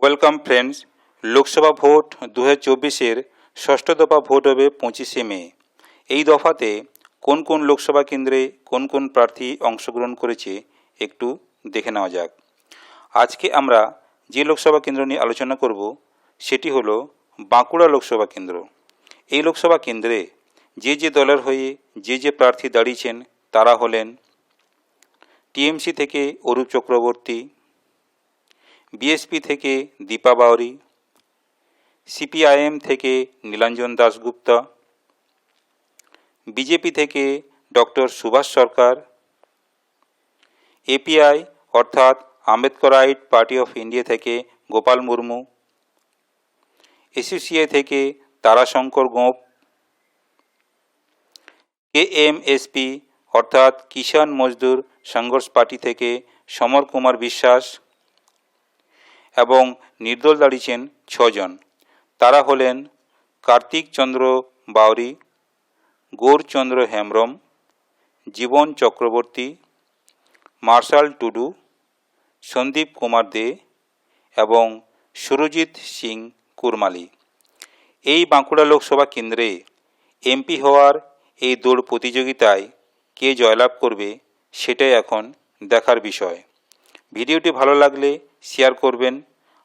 Welcome friends Lok Sabha vote দু হাজার চব্বিশের ষষ্ঠ দফা ভোট হবে পঁচিশে মে। এই দফাতে কোন কোন লোকসভা কেন্দ্রে কোন কোন প্রার্থী অংশগ্রহণ করেছে একটু দেখে নেওয়া যাক। আজকে আমরা যে লোকসভা কেন্দ্র নিয়ে আলোচনা করব, সেটি হলো বাঁকুড়া লোকসভা কেন্দ্র। এই লোকসভা কেন্দ্রে যে যে দলের হয়ে যে যে প্রার্থী দাঁড়িয়েছেন, তারা হলেন টিএমসি থেকে অরূপ চক্রবর্তী বিএসপি থেকে দীপা বাউরি, সিপিআইএম থেকে নীলাঞ্জন দাশগুপ্তা, বিজেপি থেকে ডক্টর সুভাষ সরকার, এপিআই অর্থাৎ আম্বেদকরাইট পার্টি অফ ইন্ডিয়া থেকে গোপাল মুর্মু এসিসিআই থেকে তারাশঙ্কর গোপ, কেএমএসপি অর্থাৎ কিষাণ মজদুর সংঘর্ষ পার্টি থেকে সমর কুমার বিশ্বাস এবং নির্দল দাঁড়িয়েছেন ছজন। তারা হলেন কার্তিক চন্দ্র বাউরি গৌরচন্দ্র হেমব্রম, জীবন চক্রবর্তী, মার্শাল টুডু, সন্দীপ কুমার দে এবং সুরজিৎ সিং কুরমালি। এই বাঁকুড়া লোকসভা কেন্দ্রে এমপি হওয়ার এই দৌড় প্রতিযোগিতায় কে জয়লাভ করবে সেটাই এখন দেখার বিষয়। ভিডিওটি ভালো লাগলে শেয়ার করবেন